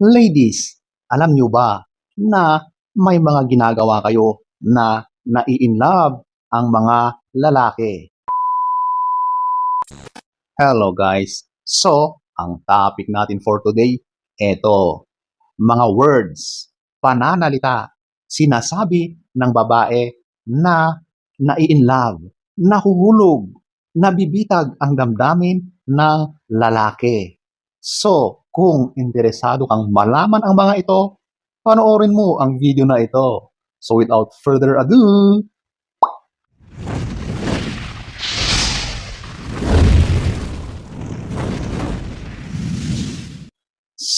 Ladies, alam nyo ba na may mga ginagawa kayo na nai-inlove ang mga lalaki? Hello guys. So, ang topic natin for today, eto, mga words, pananalita, sinasabi ng babae na nai-inlove, nahuhulog, nabibitag ang damdamin ng lalaki. So, kung interesado kang malaman ang mga ito, panoorin mo ang video na ito. So, without further ado,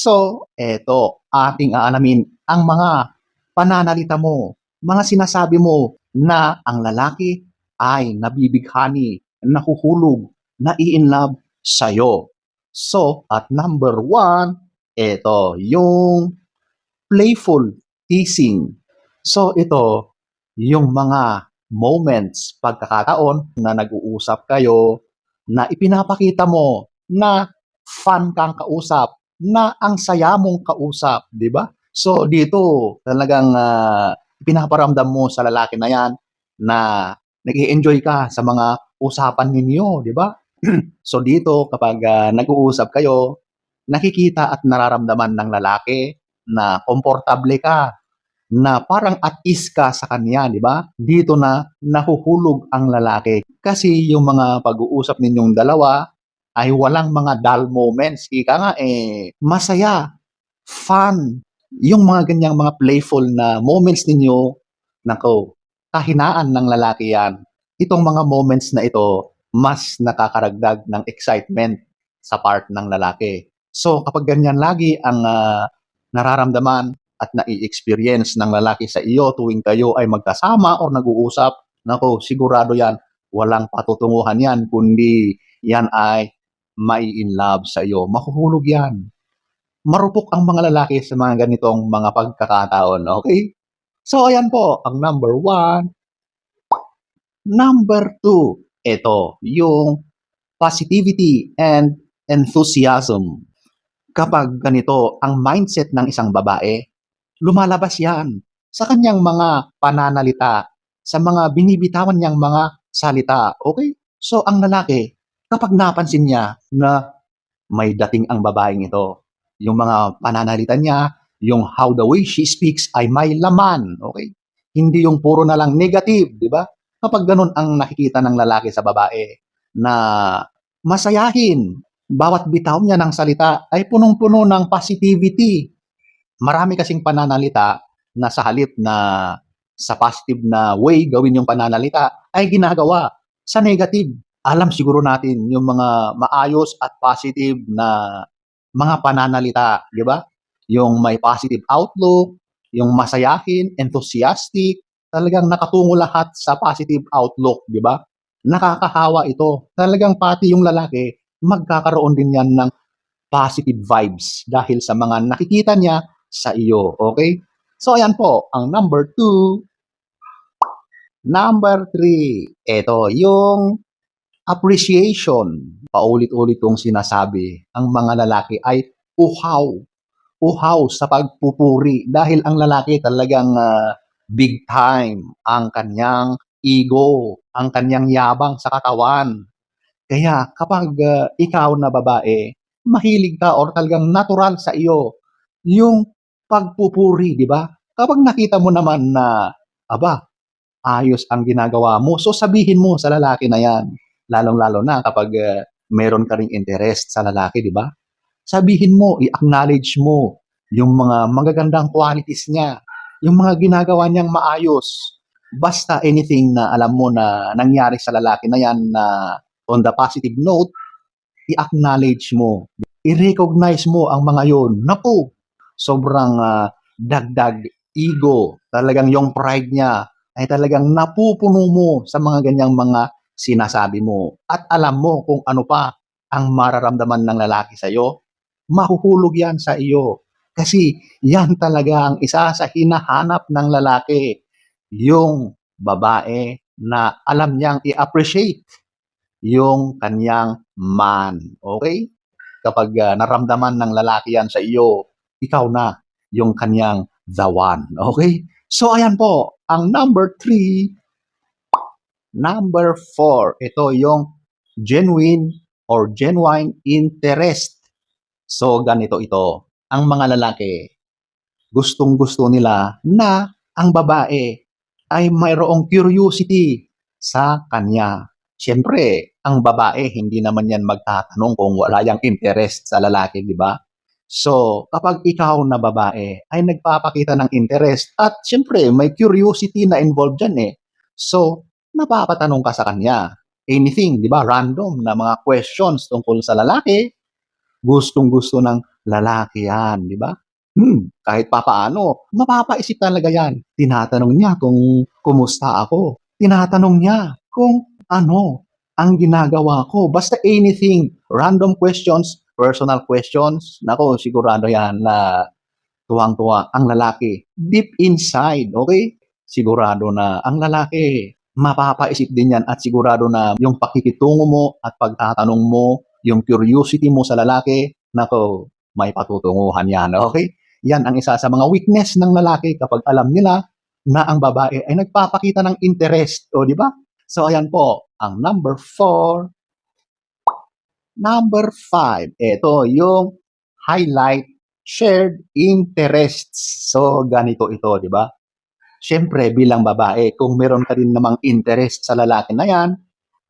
So, eto, ating aalamin ang mga pananalita mo, mga sinasabi mo na ang lalaki ay nabibighani, nahuhulog, nai-inlove sa'yo. So, at number one, ito, yung playful teasing. So, ito, yung mga moments, pagkakataon na nag-uusap kayo, na ipinapakita mo na fun kang kausap, na ang saya mong kausap, di ba? So, dito, talagang ah, pinaparamdam mo sa lalaki na yan na nag enjoy ka sa mga usapan ninyo, di ba? so, dito, kapag ah, nag-uusap kayo, nakikita at nararamdaman ng lalaki na komportable ka, na parang at ease ka sa kanya, di ba? Dito na nahuhulog ang lalaki. Kasi yung mga pag-uusap ninyong dalawa ay walang mga dull moments. Ika nga eh, masaya, fun, yung mga ganyang mga playful na moments ninyo, nako, kahinaan ng lalaki yan. Itong mga moments na ito, mas nakakaragdag ng excitement sa part ng lalaki. So kapag ganyan lagi ang ah, nararamdaman at nai-experience ng lalaki sa iyo tuwing kayo ay magkasama o nag-uusap, nako, sigurado yan, walang patutunguhan yan, kundi yan ay mai-in love sa iyo. Mahuhulog yan. Marupok ang mga lalaki sa mga ganitong mga pagkakataon, okay? So, ayan po, ang number one. Number two, ito, yung positivity and enthusiasm. Kapag ganito ang mindset ng isang babae, lumalabas yan sa kanyang mga pananalita, sa mga binibitawan niyang mga salita. Okay? So, ang lalaki, kapag napansin niya na may dating ang babaeng ito, yung mga pananalita niya, yung how the way she speaks ay may laman. Okay? Hindi yung puro na lang negative, di ba? Kapag ganun ang nakikita ng lalaki sa babae na masayahin, bawat bitaw niya ng salita ay punong-puno ng positivity. Marami kasing pananalita na sa halip na sa positive na way gawin yung pananalita ay ginagawa sa negative. Alam siguro natin yung mga maayos at positive na mga pananalita, di ba? Yung may positive outlook, yung masayahin, enthusiastic, talagang nakatungo lahat sa positive outlook, di ba? Nakakahawa ito. Talagang pati yung lalaki, magkakaroon din yan ng positive vibes dahil sa mga nakikita niya sa iyo. Okay? So, ayan po, ang number two. Number three, ito, yung appreciation. Paulit-ulit kong sinasabi, ang mga lalaki ay uhaw. Uhaw sa pagpupuri dahil ang lalaki talagang ah, big time ang kanyang ego, ang kanyang yabang sa katawan. Kaya kapag ah, ikaw na babae, mahilig ka or talagang natural sa iyo yung pagpupuri, di ba? Kapag nakita mo naman na, aba, ayos ang ginagawa mo, so sabihin mo sa lalaki na yan, lalong-lalo na kapag ah, meron ka ring interest sa lalaki, di ba? Sabihin mo, i-acknowledge mo yung mga magagandang qualities niya, yung mga ginagawa niyang maayos. Basta anything na alam mo na nangyari sa lalaki na yan na on the positive note, i-acknowledge mo, i-recognize mo ang mga yon. Naku, sobrang ah, dagdag ego. Talagang yung pride niya ay talagang napupuno mo sa mga ganyang mga sinasabi mo. At alam mo kung ano pa ang mararamdaman ng lalaki sa iyo, mahuhulog yan sa iyo. Kasi yan talaga ang isa sa hinahanap ng lalaki. Yung babae na alam niyang i-appreciate yung kanyang man. Okay? Kapag ah, naramdaman ng lalaki yan sa iyo, ikaw na yung kanyang the one. Okay? So, ayan po, ang number three, number four, ito yung genuine or genuine interest. So, ganito ito. Ang mga lalaki, gustong-gusto nila na ang babae ay mayroong curiosity sa kanya. Siyempre, ang babae, hindi naman yan magtatanong kung wala yang interest sa lalaki, di ba? So, kapag ikaw na babae ay nagpapakita ng interest at siyempre may curiosity na involved dyan eh. So, napapatanong ka sa kanya. Anything, di ba? Random na mga questions tungkol sa lalaki. Gustong-gusto ng lalaki yan, di ba? Hmm, kahit papaano, mapapaisip talaga yan. Tinatanong niya kung kumusta ako. Tinatanong niya kung ano ang ginagawa ko. Basta anything, random questions, personal questions. Nako, sigurado yan na tuwang-tuwa ang lalaki. Deep inside, okay? Sigurado na ang lalaki, mapapaisip din yan at sigurado na yung pakikitungo mo at pagtatanong mo, yung curiosity mo sa lalaki, nako, may patutunguhan yan, okay? Yan ang isa sa mga weakness ng lalaki kapag alam nila na ang babae ay nagpapakita ng interest. O, di ba? So, ayan po, ang number four. Number five, ito yung highlight shared interests. So, ganito ito, di ba? Siyempre, bilang babae, kung meron ka rin namang interest sa lalaki na yan,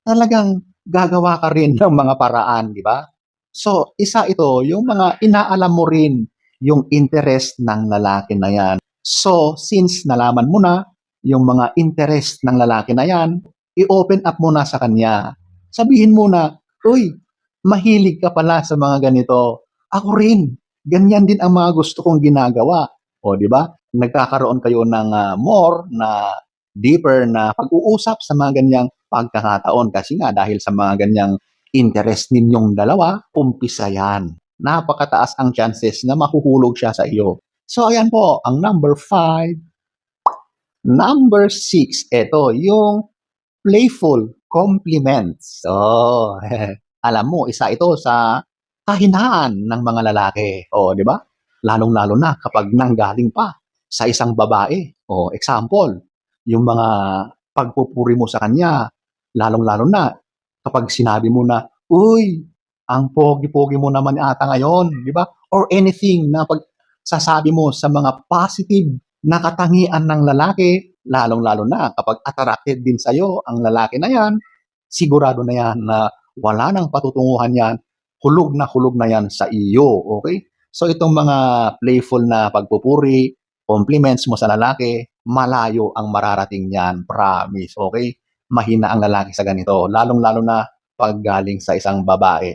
talagang gagawa ka rin ng mga paraan, di ba? So, isa ito, yung mga inaalam mo rin yung interest ng lalaki na yan. So, since nalaman mo na yung mga interest ng lalaki na yan, i-open up mo na sa kanya. Sabihin mo na, Uy, mahilig ka pala sa mga ganito. Ako rin. Ganyan din ang mga gusto kong ginagawa. O, di ba? Nagkakaroon kayo ng ah, more na deeper na pag-uusap sa mga ganyang pagkakataon. Kasi nga, dahil sa mga ganyang interest ninyong dalawa, umpisa yan napakataas ang chances na mahuhulog siya sa iyo. So, ayan po, ang number five. Number six, ito, yung playful compliments. So, alam mo, isa ito sa kahinaan ng mga lalaki. O, di ba? Lalong-lalo na kapag nanggaling pa sa isang babae. O, example, yung mga pagpupuri mo sa kanya, lalong-lalo na kapag sinabi mo na, Uy, ang pogi-pogi mo naman ata ngayon, di ba? Or anything na pag sasabi mo sa mga positive na katangian ng lalaki, lalong-lalo na kapag attracted din sa'yo ang lalaki na yan, sigurado na yan na wala nang patutunguhan yan, hulog na hulog na yan sa iyo, okay? So itong mga playful na pagpupuri, compliments mo sa lalaki, malayo ang mararating niyan, promise, okay? Mahina ang lalaki sa ganito, lalong-lalo na pag galing sa isang babae.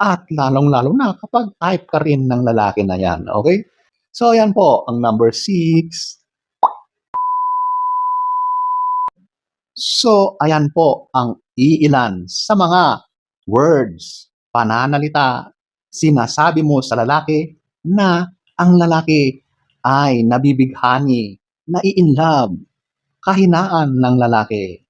At lalong-lalo na kapag type ka rin ng lalaki na yan. Okay? So, ayan po, ang number six. So, ayan po ang iilan sa mga words, pananalita, sinasabi mo sa lalaki na ang lalaki ay nabibighani, nai-inlove, kahinaan ng lalaki.